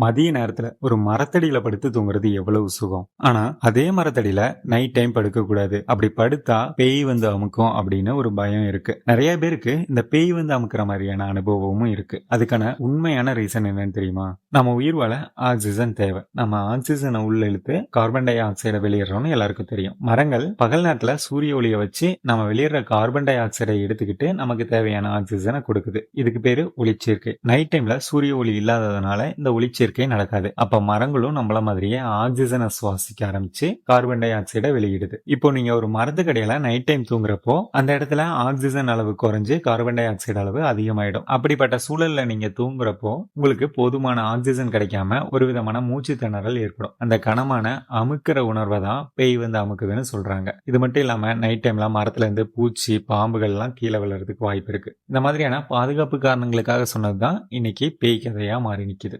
மதிய நேரத்துல ஒரு மரத்தடியில படுத்து தூங்குறது எவ்வளவு சுகம். ஆனா அதே மரத்தடியில நைட் டைம் படுக்க கூடாது அப்படி படுத்தா பேய் வந்து அமுக்கும் அப்படின்னு ஒரு பயம் இருக்கு. நிறைய பேருக்கு இந்த பேய் வந்து அமுக்குற மாதிரியான அனுபவமும் இருக்கு. அதுக்கான உண்மையான ரீசன் என்னன்னு தெரியுமா? நம்ம உயிர் வாழ ஆக்சிஜன் தேவை. நம்ம ஆக்சிஜனை உள்ள இழுத்து கார்பன் டை ஆக்சைடை வெளியிடுறோம்னு எல்லாருக்கும் தெரியும். மரங்கள் பகல் நேரத்துல சூரிய ஒளியை வச்சு நம்ம வெளியிடுற கார்பன் டை ஆக்சைடை எடுத்துக்கிட்டு நமக்கு தேவையான ஆக்சிஜனை கொடுக்குது. இதுக்கு பேரு ஒளிச்சேர்க்கை. நைட் டைம்ல சூரிய ஒளி இல்லாததுனால இந்த ஒளிச்சேர்க்கை நடக்காது. அப்ப மரங்களும் நம்மள மாதிரியே ஆக்சிஜனை சுவாசிக்க ஆரம்பிச்சு கார்பன் டை ஆக்சைடை வெளியிடுது. இப்போ நீங்க ஒரு மரத்துக்கடையில நைட் டைம் தூங்குறப்போ அந்த இடத்துல ஆக்சிஜன் அளவு குறைஞ்சு கார்பன் டை ஆக்சைடு அளவு அதிகமாயிடும். அப்படிப்பட்ட சூழல்ல நீங்க தூங்குறப்போ உங்களுக்கு போதுமான ஆக்சிஜன் கிடைக்காம ஒரு விதமான மூச்சு திணறல் ஏற்படும். அந்த கனமான அமுக்கிற உணர்வை தான் பேய் வந்து அமுக்குதுன்னு சொல்றாங்க. இது மட்டும் இல்லாம நைட் டைம்ல மரத்துல இருந்து பூச்சி பாம்புகள் எல்லாம் கீழே விழுறதுக்கு வாய்ப்பு இருக்கு. இந்த மாதிரியான பாதுகாப்பு காரணங்களுக்காக சொன்னதுதான் இன்னைக்கு பேய் கதையா மாறி நிக்குது.